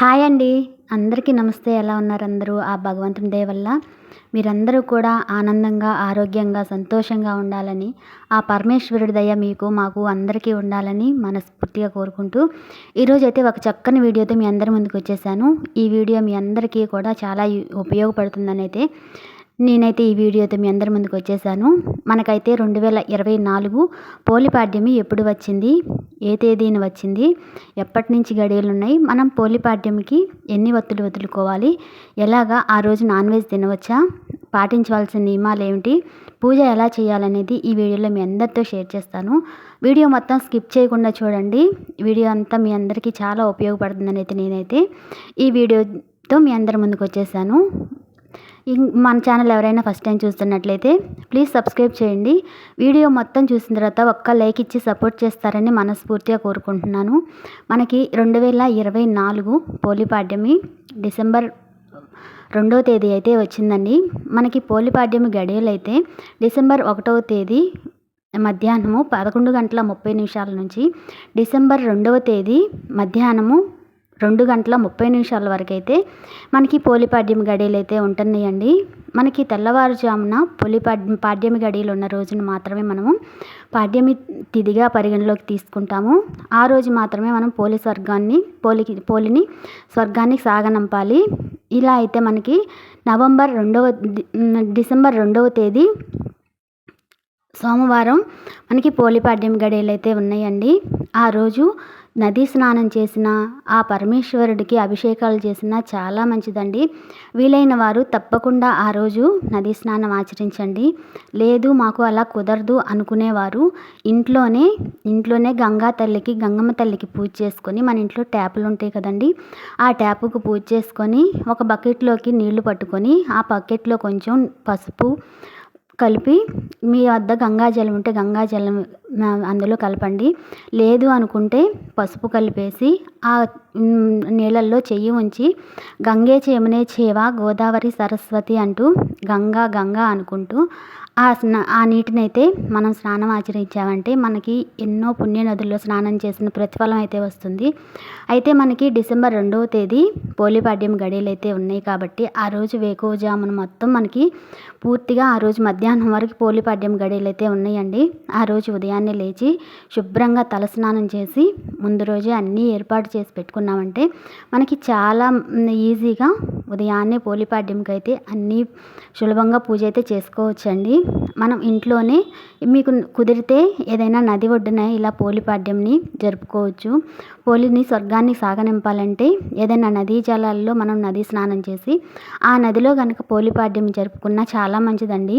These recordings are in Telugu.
హాయ్ అండి. అందరికీ నమస్తే. ఎలా ఉన్నారు అందరూ? ఆ భగవంతుని దయ వల్ల మీరందరూ కూడా ఆనందంగా ఆరోగ్యంగా సంతోషంగా ఉండాలని ఆ పరమేశ్వరుడి దయ మీకు మాకు అందరికీ ఉండాలని మనస్ఫూర్తిగా కోరుకుంటూ ఈరోజు అయితే ఒక చక్కని వీడియోతో మీ అందరి ముందుకు వచ్చేసాను. ఈ వీడియో మీ అందరికీ కూడా చాలా ఉపయోగపడుతుందని అయితే నేనైతే ఈ వీడియోతో మీ అందరి ముందుకు వచ్చేసాను. మనకైతే రెండు వేల ఇరవై నాలుగు పోలిపాడ్యమి ఎప్పుడు వచ్చింది? ఏ తేదీన వచ్చింది? ఎప్పటి నుంచి గడియలు ఉన్నాయి మనం పోలిపాడ్యమికి ఎన్ని వత్తులు వదులుకోవాలి? ఎలాగా ఆ రోజు నాన్ వెజ్ తినవచ్చా? పాటించవలసిన నియమాలు ఏమిటి? పూజ ఎలా చేయాలనేది ఈ వీడియోలో మీ అందరితో షేర్ చేస్తాను. వీడియో మొత్తం స్కిప్ చేయకుండా చూడండి. వీడియో అంతా మీ అందరికీ చాలా ఉపయోగపడుతుందని అయితే నేనైతే ఈ వీడియోతో మీ అందరి ముందుకు వచ్చేసాను. మన ఛానల్ ఎవరైనా ఫస్ట్ టైం చూస్తున్నట్లయితే ప్లీజ్ సబ్స్క్రైబ్ చేయండి. వీడియో మొత్తం చూసిన తర్వాత ఒక్క లైక్ ఇచ్చి సపోర్ట్ చేస్తారని మనస్ఫూర్తిగా కోరుకుంటున్నాను. మనకి రెండు వేల ఇరవై నాలుగు పోలిపాడ్యమి డిసెంబర్ రెండవ తేదీ అయితే వచ్చిందండి. మనకి పోలిపాడ్యమి గడియలు అయితే డిసెంబర్ ఒకటవ తేదీ మధ్యాహ్నము పదకొండు గంటల ముప్పై నిమిషాల నుంచి డిసెంబర్ రెండవ తేదీ మధ్యాహ్నము రెండు గంటల ముప్పై నిమిషాల వరకు అయితే మనకి పోలిపాడ్యం గడియలు అయితే ఉంటున్నాయండి. మనకి తెల్లవారుజామున పోలి పాడ్యమి గడియలు ఉన్న రోజున మాత్రమే మనము పాడ్యమి తిథిగా పరిగణలోకి తీసుకుంటాము. ఆ రోజు మాత్రమే మనం పోలి స్వర్గాన్ని పోలికి పోలిని స్వర్గానికి సాగనంపాలి. ఇలా అయితే మనకి నవంబర్ రెండవ డిసెంబర్ రెండవ తేదీ సోమవారం మనకి పోలిపాడ్యం గడియలు అయితే ఉన్నాయండి. ఆ రోజు నదీ స్నానం చేసినా ఆ పరమేశ్వరుడికి అభిషేకాలు చేసినా చాలా మంచిదండి. వీలైన వారు తప్పకుండా ఆ రోజు నదీ స్నానం ఆచరించండి. లేదు మాకు అలా కుదరదు అనుకునేవారు. ఇంట్లోనే ఇంట్లోనే గంగా తల్లికి గంగమ్మ తల్లికి పూజ చేసుకొని మన ఇంట్లో ట్యాపులు ఉంటాయి కదండి. ఆ ట్యాపుకు పూజ చేసుకొని ఒక బకెట్లోకి నీళ్ళు పట్టుకొని ఆ బకెట్లో కొంచెం పసుపు కలిపి మీ వద్ద గంగాజలం ఉంటే గంగాజలం అందులో కలపండి. లేదు అనుకుంటే పసుపు కలిపేసి ఆ నీళ్ళల్లో చెయ్యి ఉంచి గంగే చేమనే చేవ గోదావరి సరస్వతి అంటూ గంగా గంగా అనుకుంటూ ఆ స్నా ఆ నీటినైతే మనం స్నానం ఆచరించామంటే మనకి ఎన్నో పుణ్య నదుల్లో స్నానం చేసిన ప్రతిఫలం అయితే వస్తుంది. అయితే మనకి డిసెంబర్ రెండవ తేదీ పోలిపాడ్యం గడియలు అయితే ఉన్నాయి కాబట్టి ఆ రోజు వేకువజామున మొత్తం మనకి పూర్తిగా ఆ రోజు మధ్యాహ్నం వరకు పోలిపాడ్యం గడియలు అయితే ఉన్నాయండి. ఆ రోజు ఉదయాన్నే లేచి శుభ్రంగా తలస్నానం చేసి ముందు రోజే అన్నీ ఏర్పాటు చేసి పెట్టుకున్నామంటే మనకి చాలా ఈజీగా ఉదయాన్నే పోలిపాడ్యంకి అయితే అన్నీ సులభంగా పూజ అయితే చేసుకోవచ్చండి. మనం ఇంట్లోనే మీకు కుదిరితే ఏదైనా నది ఒడ్డున ఇలా పోలిపాడ్యంని జరుపుకోవచ్చు. పోలిని స్వర్గాన్ని సాగనింపాలంటే ఏదైనా నదీ జలాల్లో మనం నదీ స్నానం చేసి ఆ నదిలో కనుక పోలిపాడ్యం జరుపుకున్న చాలా మంచిదండి.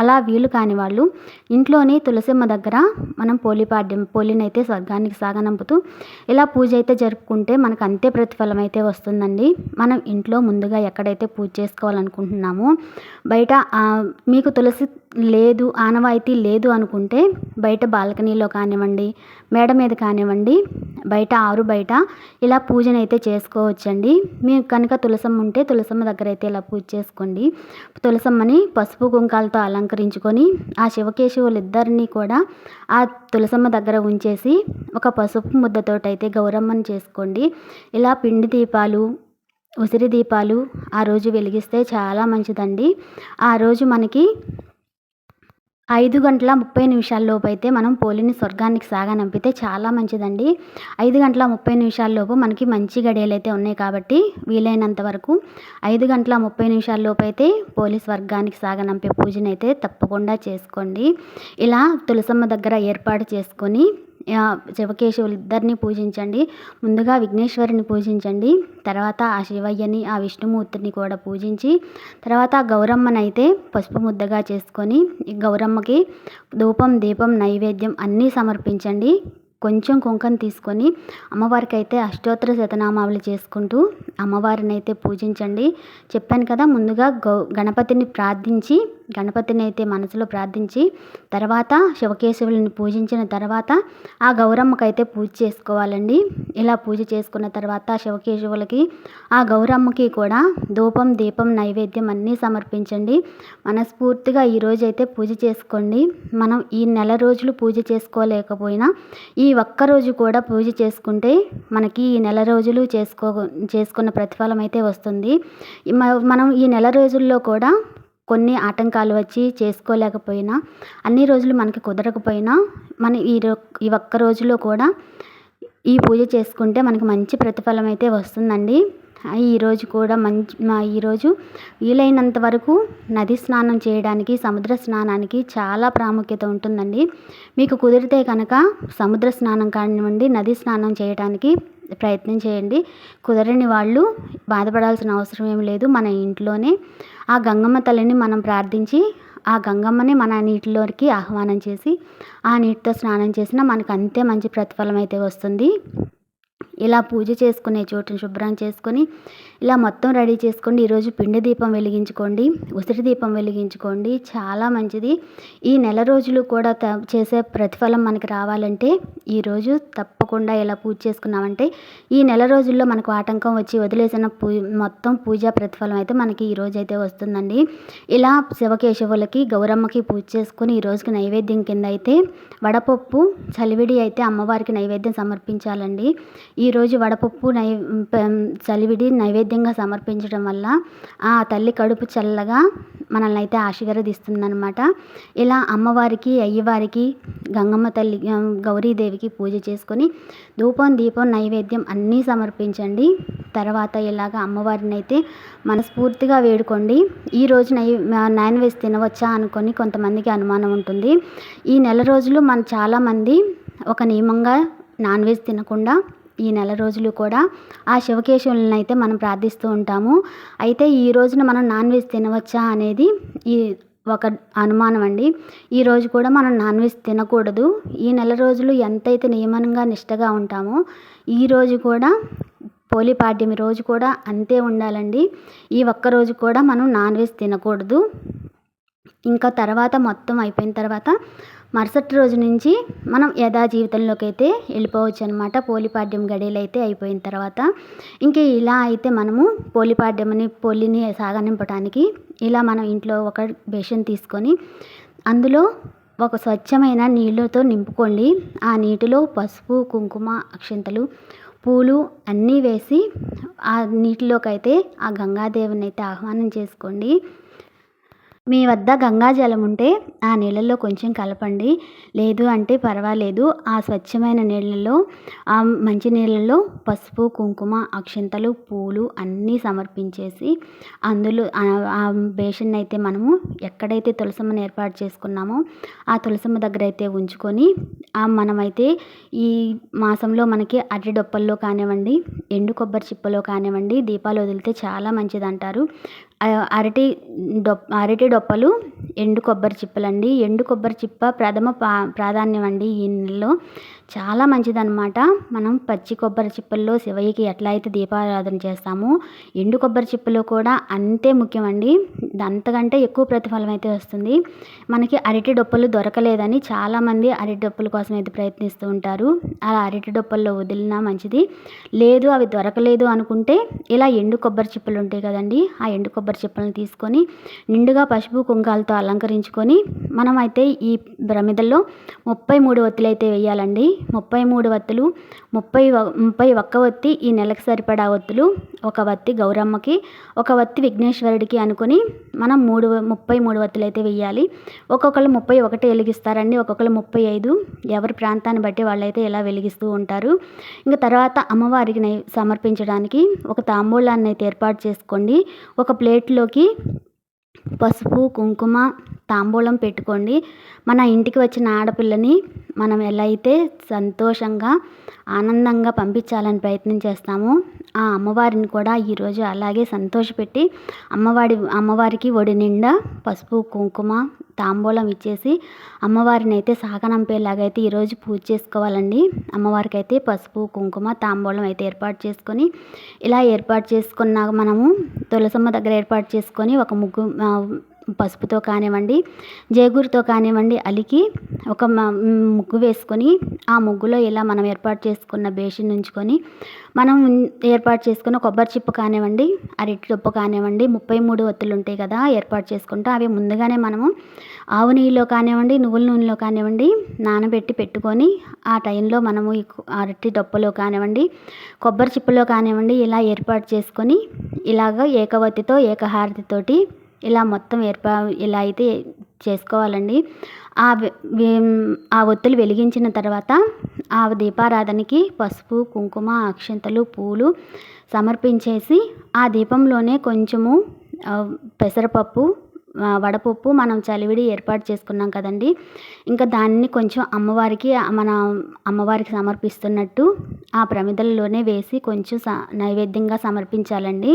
అలా వీలు కాని వాళ్ళు ఇంట్లోనే తులసిమ్మ దగ్గర మనం పోలిపాడ్యం పోలినైతే స్వర్గానికి సాగనంపుతూ ఇలా పూజ అయితే జరుపుకుంటే మనకు అంతే ప్రతిఫలం అయితే వస్తుందండి. మనం ఇంట్లో ముందుగా ఎక్కడైతే పూజ చేసుకోవాలనుకుంటున్నామో బయట మీకు తులసి లేదు ఆనవాయితీ లేదు అనుకుంటే బయట బాల్కనీలో కానివ్వండి మేడ మీద కానివ్వండి బయట ఆరు బయట ఇలా పూజనైతే చేసుకోవచ్చండి. మీకు కనుక తులసమ్మ ఉంటే తులసమ్మ దగ్గర అయితే ఇలా పూజ చేసుకోండి. తులసమ్మని పసుపు కుంకాలతో అలంకరించుకొని ఆ శివకేశవులు ఇద్దరిని కూడా ఆ తులసమ్మ దగ్గర ఉంచేసి ఒక పసుపు ముద్దతోటైతే గౌరమ్మని చేసుకోండి. ఇలా పిండి దీపాలు ఉసిరి దీపాలు ఆ రోజు వెలిగిస్తే చాలా మంచిదండి. ఆ రోజు మనకి ఐదు గంటల ముప్పై నిమిషాల్లోపు అయితే మనం పోలిని స్వర్గానికి సాగనంపితే చాలా మంచిదండి. ఐదు గంటల ముప్పై నిమిషాల్లోపు మనకి మంచి గడియలు అయితే ఉన్నాయి కాబట్టి వీలైనంత వరకు ఐదు గంటల ముప్పై నిమిషాల్లోపు అయితే పోలి స్వర్గానికి సాగనంపే పూజనైతే తప్పకుండా చేసుకోండి. ఇలా తులసమ్మ దగ్గర ఏర్పాటు చేసుకొని శివకేశవులు ఇద్దరిని పూజించండి. ముందుగా విఘ్నేశ్వరిని పూజించండి. తర్వాత ఆ శివయ్యని ఆ విష్ణుమూర్తిని కూడా పూజించి తర్వాత గౌరమ్మనైతే పసుపు ముద్దగా చేసుకొని ఈ గౌరమ్మకి ధూపం దీపం నైవేద్యం అన్నీ సమర్పించండి. కొంచెం కుంకం తీసుకొని అమ్మవారికి అయితే అష్టోత్తర శతనామావళి చేసుకుంటూ అమ్మవారిని అయితే పూజించండి. చెప్పాను కదా ముందుగా గౌ గణపతిని ప్రార్థించి గణపతిని అయితే మనసులో ప్రార్థించి తర్వాత శివకేశవులను పూజించిన తర్వాత ఆ గౌరమ్మకైతే పూజ చేసుకోవాలండి. ఇలా పూజ చేసుకున్న తర్వాత శివకేశవులకి ఆ గౌరమ్మకి కూడా ధూపం దీపం నైవేద్యం అన్నీ సమర్పించండి. మనస్ఫూర్తిగా ఈరోజు అయితే పూజ చేసుకోండి. మనం ఈ నెల రోజులు పూజ చేసుకోలేకపోయినా ఈ ఒక్క రోజు కూడా పూజ చేసుకుంటే మనకి ఈ నెల రోజులు చేసుకో చేసుకున్న ప్రతిఫలం అయితే వస్తుంది. మనం ఈ నెల రోజుల్లో కూడా కొన్ని ఆటంకాలు వచ్చి చేసుకోలేకపోయినా అన్ని రోజులు మనకి కుదరకపోయినా మన ఈ ఈ ఒక్క రోజులో కూడా ఈ పూజ చేసుకుంటే మనకి మంచి ప్రతిఫలం అయితే వస్తుందండి. ఈరోజు కూడా మంచి మా ఈరోజు వీలైనంత వరకు నది స్నానం చేయడానికి సముద్ర స్నానానికి చాలా ప్రాముఖ్యత ఉంటుందండి. మీకు కుదిరితే కనుక సముద్ర స్నానం కానివ్వండి నది స్నానం చేయడానికి ప్రయత్నం చేయండి. కుదరని వాళ్ళు బాధపడాల్సిన అవసరం ఏం లేదు. మన ఇంట్లోనే ఆ గంగమ్మ తల్లిని మనం ప్రార్థించి ఆ గంగమ్మని మన నీటిలోకి ఆహ్వానం చేసి ఆ నీటితో స్నానం చేసినా మనకు అంతే మంచి ప్రతిఫలం అయితే వస్తుంది. ఇలా పూజ చేసుకునే చోటుని శుభ్రం చేసుకొని ఇలా మొత్తం రెడీ చేసుకోండి. ఈరోజు పిండి దీపం వెలిగించుకోండి ఉసిరి దీపం వెలిగించుకోండి. చాలా మంచిది. ఈ నెల రోజులు కూడా చేసే ప్రతిఫలం మనకి రావాలంటే ఈరోజు తప్పకుండా ఇలా పూజ చేసుకున్నామంటే ఈ నెల రోజుల్లో మనకు ఆటంకం వచ్చి వదిలేసిన పూ మొత్తం పూజా ప్రతిఫలం అయితే మనకి ఈ రోజు అయితే వస్తుందండి. ఇలా శివకేశవులకి గౌరమ్మకి పూజ చేసుకుని ఈ రోజుకి నైవేద్యం కింద అయితే వడపప్పు చలివిడి అయితే అమ్మవారికి నైవేద్యం సమర్పించాలండి. ఈ ఈరోజు వడపప్పు నై చలివిడి నైవేద్యంగా సమర్పించడం వల్ల ఆ తల్లి కడుపు చల్లగా మనల్ని అయితే ఆశీర్వదిస్తుందనమాట ఇలా అమ్మవారికి అయ్యవారికి గంగమ్మ తల్లి గౌరీదేవికి పూజ చేసుకొని ధూపం దీపం నైవేద్యం అన్నీ సమర్పించండి. తర్వాత ఇలాగ అమ్మవారిని అయితే మనస్ఫూర్తిగా వేడుకోండి. ఈ రోజు నై నాన్ వెజ్ తినవచ్చా అనుకొని కొంతమందికి అనుమానం ఉంటుంది. ఈ నెల రోజులు మన చాలామంది ఒక నియమంగా నాన్ వెజ్ తినకుండా ఈ నెల రోజులు కూడా ఆ శివకేశవులను అయితే మనం ప్రార్థిస్తూ ఉంటాము. అయితే ఈ రోజున మనం నాన్ వెజ్ తినవచ్చా అనేది ఈ ఒక అనుమానం అండి. ఈరోజు కూడా మనం నాన్ వెజ్ తినకూడదు. ఈ నెల రోజులు ఎంతైతే నియమంగా నిష్టగా ఉంటామో ఈరోజు కూడా పోలిపాడ్యమి రోజు కూడా అంతే ఉండాలండి. ఈ ఒక్క రోజు కూడా మనం నాన్ వెజ్ తినకూడదు. ఇంకా తర్వాత మొత్తం అయిపోయిన తర్వాత మరుసటి రోజు నుంచి మనం యథా జీవితంలోకి అయితే వెళ్ళిపోవచ్చు అనమాట పోలిపాడ్యం గడియలు అయితే అయిపోయిన తర్వాత. ఇంకా ఇలా అయితే మనము పోలిపాడ్యమని పోలిని సాగనింపడానికి ఇలా మనం ఇంట్లో ఒక బేషన్ తీసుకొని అందులో ఒక స్వచ్ఛమైన నీళ్ళతో నింపుకోండి. ఆ నీటిలో పసుపు కుంకుమ అక్షింతలు పూలు అన్నీ వేసి ఆ నీటిలోకి అయితే ఆ గంగాదేవిని అయితే ఆహ్వానం చేసుకోండి. మీ వద్ద గంగాజలం ఉంటే ఆ నీళ్ళల్లో కొంచెం కలపండి. లేదు అంటే పర్వాలేదు. ఆ స్వచ్ఛమైన నీళ్ళల్లో ఆ మంచి నీళ్ళల్లో పసుపు కుంకుమ అక్షంతలు పూలు అన్నీ సమర్పించేసి అందులో ఆ బేషన్ అయితే మనము ఎక్కడైతే తులసమ్మను ఏర్పాటు చేసుకున్నామో ఆ తులసమ్మ దగ్గర అయితే ఉంచుకొని మనమైతే ఈ మాసంలో మనకి అరటి డొప్పల్లో కానివ్వండి ఎండు కొబ్బరి చిప్పలో కానివ్వండి దీపాలు వదిలితే చాలా మంచిది అంటారు అరటి డొప్ప అరటి డొప్పలు ఎండు కొబ్బరి చిప్పలండి. ఎండు కొబ్బరి చిప్ప ప్రథమ ప్రాధాన్యం అండి ఈ నెలలో. చాలా మంచిదన్నమాట. మనం పచ్చి కొబ్బరి చిప్పల్లో శివయ్యకి ఎట్లా అయితే దీపారాధన చేస్తామో ఎండు కొబ్బరి చిప్పలో కూడా అంతే ముఖ్యమండి. అంతకంటే ఎక్కువ ప్రతిఫలం అయితే వస్తుంది. మనకి అరటి డొప్పలు దొరకలేదని చాలామంది అరటి డొప్పల కోసం అయితే ప్రయత్నిస్తూ ఉంటారు. అలా అరటి డొప్పల్లో వదిలినా మంచిది. లేదు అవి దొరకలేదు అనుకుంటే ఇలా ఎండు కొబ్బరి చిప్పలు ఉంటాయి కదండి. ఆ ఎండు కొబ్బరి చిప్పలను తీసుకొని నిండుగా పసుపు కుంకాలతో అలంకరించుకొని మనమైతే ఈ ప్రమిదల్లో ముప్పై మూడు ఒత్తులు వేయాలండి. ముప్పై మూడు వత్తులు ముప్పై ముప్పై ఒక్క వత్తి ఈ నెలకు సరిపడా వత్తులు ఒక వత్తి గౌరమ్మకి ఒక వత్తి విఘ్నేశ్వరుడికి అనుకుని మనం మూడు ముప్పై మూడు వత్తులు అయితే వెయ్యాలి. ఒక్కొక్కరు ముప్పై ఒకటి వెలిగిస్తారండి ఒక్కొక్కరు ముప్పై ఐదు. ఎవరి ప్రాంతాన్ని బట్టి వాళ్ళైతే ఇలా వెలిగిస్తూ ఉంటారు. ఇంకా తర్వాత అమ్మవారికి సమర్పించడానికి ఒక తాంబూలాన్ని అయితే ఏర్పాటు చేసుకోండి. ఒక ప్లేట్లోకి పసుపు కుంకుమ తాంబూలం పెట్టుకోండి. మన ఇంటికి వచ్చిన ఆడపిల్లని మనం ఎలా అయితే సంతోషంగా ఆనందంగా పంపించాలని ప్రయత్నం చేస్తామో ఆ అమ్మవారిని కూడా ఈరోజు అలాగే సంతోషపెట్టి అమ్మవారి అమ్మవారికి ఒడి నిండా పసుపు కుంకుమ తాంబూలం ఇచ్చేసి అమ్మవారిని అయితే సాగనంపేలాగైతే ఈరోజు పూజ చేసుకోవాలండి. అమ్మవారికి అయితే పసుపు కుంకుమ తాంబూలం అయితే ఏర్పాటు చేసుకొని ఇలా ఏర్పాటు చేసుకున్న మనము తులసమ్మ దగ్గర ఏర్పాటు చేసుకొని ఒక ముగ్గు పసుపుతో కానివ్వండి జేగురుతో కానివ్వండి అలికి ఒక ముగ్గు వేసుకొని ఆ ముగ్గులో ఇలా మనం ఏర్పాటు చేసుకున్న బేసిన్ ఉంచుకొని మనం ఏర్పాటు చేసుకున్న కొబ్బరి చిప్ప కానివ్వండి అరటి డొప్పు కానివ్వండి ముప్పై మూడు ఒత్తులు ఉంటాయి కదా ఏర్పాటు చేసుకుంటాం అవి ముందుగానే మనము ఆవు నెయ్యిలో కానివ్వండి నువ్వుల నూనెలో కానివ్వండి నానబెట్టి పెట్టుకొని ఆ టైంలో మనము అరటి డొప్పలో కానివ్వండి కొబ్బరి చిప్పలో కానివ్వండి ఇలా ఏర్పాటు చేసుకొని ఇలాగ ఏకవత్తితో ఏకహారతితోటి ఇలా మొత్తం ఏర్పా ఇలా అయితే చేసుకోవాలండి. ఆ ఆ ఒత్తులు వెలిగించిన తర్వాత ఆ దీపారాధనకి పసుపు కుంకుమ అక్షంతలు పూలు సమర్పించేసి ఆ దీపంలోనే కొంచెము పెసరపప్పు వడపప్పు మనం చలివిడి ఏర్పాటు చేసుకున్నాం కదండి. ఇంకా దాన్ని కొంచెం అమ్మవారికి మన అమ్మవారికి సమర్పిస్తున్నట్టు ఆ ప్రమిదలలోనే వేసి కొంచెం స నైవేద్యంగా సమర్పించాలండి.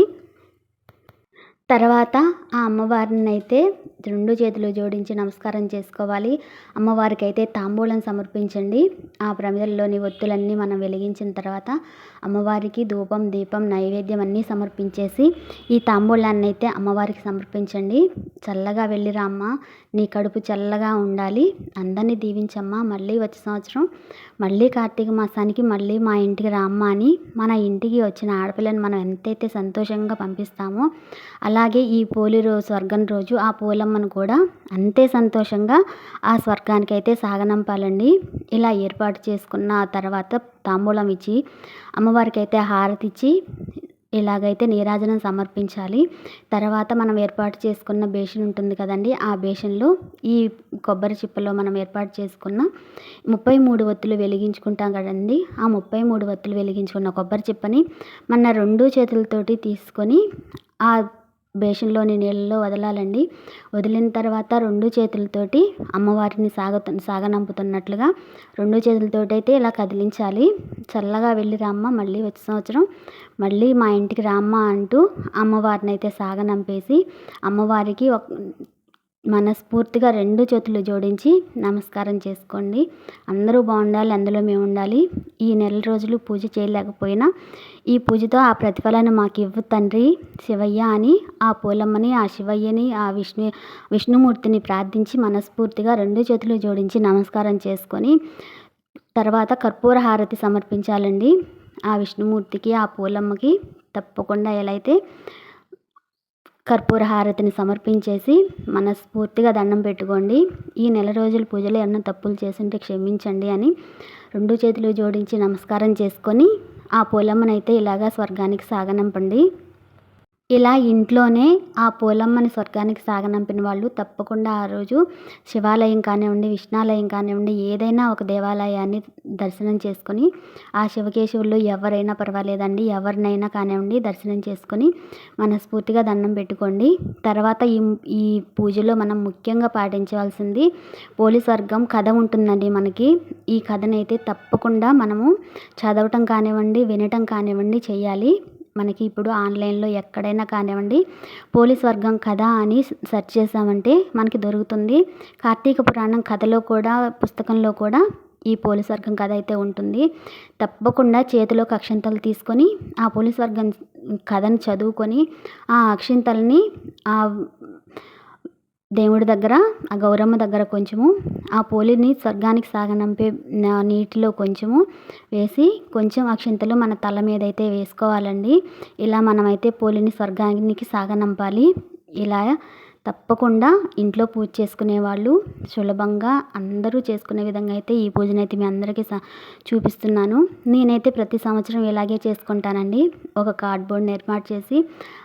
తర్వాత ఆ అమ్మవారిని అయితే రెండు చేతులు జోడించి నమస్కారం చేసుకోవాలి. అమ్మవారికి అయితే తాంబూలం సమర్పించండి. ఆ ప్రమిదల్లోని ఒత్తులన్నీ మనం వెలిగించిన తర్వాత అమ్మవారికి ధూపం దీపం నైవేద్యం అన్నీ సమర్పించేసి ఈ తాంబూలాన్ని అయితే అమ్మవారికి సమర్పించండి. చల్లగా వెళ్ళిరా అమ్మ. నీ కడుపు చల్లగా ఉండాలి. అందరినీ దీవించమ్మా. మళ్ళీ వచ్చే సంవత్సరం మళ్ళీ కార్తీక మాసానికి మళ్ళీ మా ఇంటికి రామ్మ అని మన ఇంటికి వచ్చిన ఆడపిల్లని మనం ఎంతైతే సంతోషంగా పంపిస్తామో అలాగే ఈ పోలి రోజు స్వర్గం రోజు ఆ పూలమ్మను కూడా అంతే సంతోషంగా ఆ స్వర్గానికి అయితే సాగనంపాలండి. ఇలా ఏర్పాటు చేసుకున్న తర్వాత తాంబూలం ఇచ్చి అమ్మవారికి అయితే హారతి ఇచ్చి ఇలాగైతే నీరాజనం సమర్పించాలి. తర్వాత మనం ఏర్పాటు చేసుకున్న బేషన్ ఉంటుంది కదండి ఆ బేషన్లో ఈ కొబ్బరి చిప్పలో మనం ఏర్పాటు చేసుకున్న ముప్పై మూడు ఒత్తులు వెలిగించుకుంటాం కదండి. ఆ ముప్పై మూడు ఒత్తులు వెలిగించుకున్న కొబ్బరి చిప్పని మన రెండు చేతులతోటి తీసుకొని ఆ బేషన్లోని నీళ్ళలో వదలాలండి. వదిలిన తర్వాత రెండు చేతులతోటి అమ్మవారిని సాగ సాగనంపుతున్నట్లుగా రెండు చేతులతోటి అయితే ఇలా కదిలించాలి. చల్లగా వెళ్ళి రామ్మ మళ్ళీ వచ్చే సంవత్సరం మళ్ళీ మా ఇంటికి రామ్మ అంటూ అమ్మవారిని అయితే సాగనంపేసి అమ్మవారికి ఒక మనస్ఫూర్తిగా రెండు చేతులు జోడించి నమస్కారం చేసుకోండి. అందరూ బాగుండాలి అందులో మేము ఉండాలి. ఈ నెల రోజులు పూజ చేయలేకపోయినా ఈ పూజతో ఆ ప్రతిఫలాన్ని మాకు ఇవ్వు తండ్రి శివయ్య అని ఆ పూలమ్మని ఆ శివయ్యని ఆ విష్ణు విష్ణుమూర్తిని ప్రార్థించి మనస్ఫూర్తిగా రెండు చేతులు జోడించి నమస్కారం చేసుకొని తర్వాత కర్పూర హారతి సమర్పించాలండి. ఆ విష్ణుమూర్తికి ఆ పూలమ్మకి తప్పకుండా ఎలా అయితే కర్పూర హారతిని సమర్పించేసి మనస్ఫూర్తిగా దండం పెట్టుకోండి. ఈ నెల రోజుల పూజలో ఏమన్నా తప్పులు చేసింటే క్షమించండి అని రెండు చేతులు జోడించి నమస్కారం చేసుకొని ఆ పొలమ్మనైతే ఇలాగా స్వర్గానికి సాగనంపండి. ఇలా ఇంట్లోనే ఆ పోలమ్మని స్వర్గానికి సాగనంపిన వాళ్ళు తప్పకుండా ఆ రోజు శివాలయం కానివ్వండి విష్ణాలయం కానివ్వండి ఏదైనా ఒక దేవాలయాన్ని దర్శనం చేసుకొని ఆ శివకేశవులు ఎవరైనా పర్వాలేదండి ఎవరినైనా కానివ్వండి దర్శనం చేసుకొని మనస్ఫూర్తిగా దండం పెట్టుకోండి. తర్వాత ఈ ఈ పూజలో మనం ముఖ్యంగా పాటించవలసింది పోలీస్ వర్గం కథ ఉంటుందండి మనకి. ఈ కథనైతే తప్పకుండా మనము చదవటం కానివ్వండి వినటం కానివ్వండి చేయాలి. మనకి ఇప్పుడు ఆన్లైన్లో ఎక్కడైనా కానివ్వండి పోలీస్ వర్గం కథ అని సెర్చ్ చేసామంటే మనకి దొరుకుతుంది. కార్తీక పురాణం కథలో కూడా పుస్తకంలో కూడా ఈ పోలీస్ వర్గం కథ అయితే ఉంటుంది. తప్పకుండా చేతిలోకి అక్షంతలు తీసుకొని ఆ పోలీస్ వర్గం కథను చదువుకొని ఆ అక్షింతల్ని ఆ దేవుడి దగ్గర ఆ గౌరమ్మ దగ్గర కొంచెము ఆ పోలిని స్వర్గానికి సాగనంపే నీటిలో కొంచెము వేసి కొంచెం అక్షింతలు మన తల మీద అయితే వేసుకోవాలండి. ఇలా మనమైతే పోలిని స్వర్గానికి సాగనంపాలి. ఇలా తప్పకుండా ఇంట్లో పూజ చేసుకునే వాళ్ళు సులభంగా అందరూ చేసుకునే విధంగా అయితే ఈ పూజను అయితే మీ అందరికీ చూపిస్తున్నాను. నేనైతే ప్రతి సంవత్సరం ఇలాగే చేసుకుంటానండి. ఒక కార్డ్బోర్డ్ ఏర్పాటు చేసి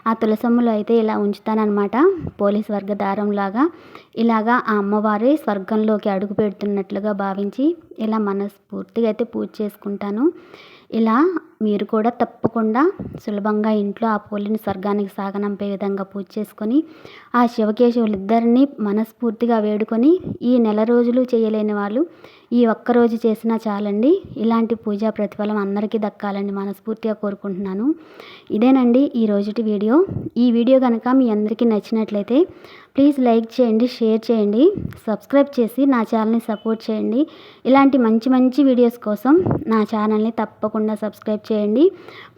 ఆ తులసమ్మలో అయితే ఇలా ఉంచుతానమాట పోలీస్ వర్గ దారంలాగా ఇలాగా ఆ అమ్మవారి స్వర్గంలోకి అడుగు పెడుతున్నట్లుగా భావించి ఇలా మనస్ఫూర్తిగా అయితే పూజ చేసుకుంటాను. ఇలా మీరు కూడా తప్పకుండా సులభంగా ఇంట్లో ఆ పూలని స్వర్గానికి సాగనంపే విధంగా పూజ చేసుకొని ఆ శివకేశవులు ఇద్దరిని మనస్ఫూర్తిగా వేడుకొని ఈ నెల రోజులు చేయలేని వాళ్ళు ఈ ఒక్కరోజు చేసినా చాలండి. ఇలాంటి పూజా ప్రతిఫలం అందరికీ దక్కాలని మనస్ఫూర్తిగా కోరుకుంటున్నాను. ఇదేనండి ఈ రోజుటి వీడియో. ఈ వీడియో కనుక మీ అందరికీ నచ్చినట్లయితే ప్లీజ్ లైక్ చేయండి షేర్ చేయండి సబ్స్క్రైబ్ చేసి నా ఛానల్ని సపోర్ట్ చేయండి. ఇలాంటి మంచి మంచి వీడియోస్ కోసం నా ఛానల్ని తప్పకుండా సబ్స్క్రైబ్ చేయండి.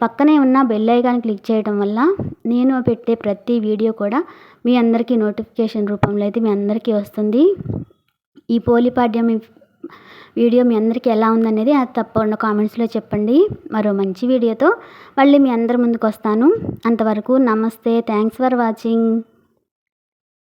పక్కనే ఉన్న బెల్ ఐకాన్ క్లిక్ చేయడం వల్ల నేను పెట్టే ప్రతి వీడియో కూడా మీ అందరికీ నోటిఫికేషన్ రూపంలో అయితే మీ అందరికీ వస్తుంది. ఈ పోలిపాడ్యం వీడియో మీ అందరికీ ఎలా ఉందనేది అది తప్పకుండా కామెంట్స్లో చెప్పండి. మరో మంచి వీడియోతో మళ్ళీ మీ అందరి ముందుకు వస్తాను. అంతవరకు నమస్తే. Thanks for watching.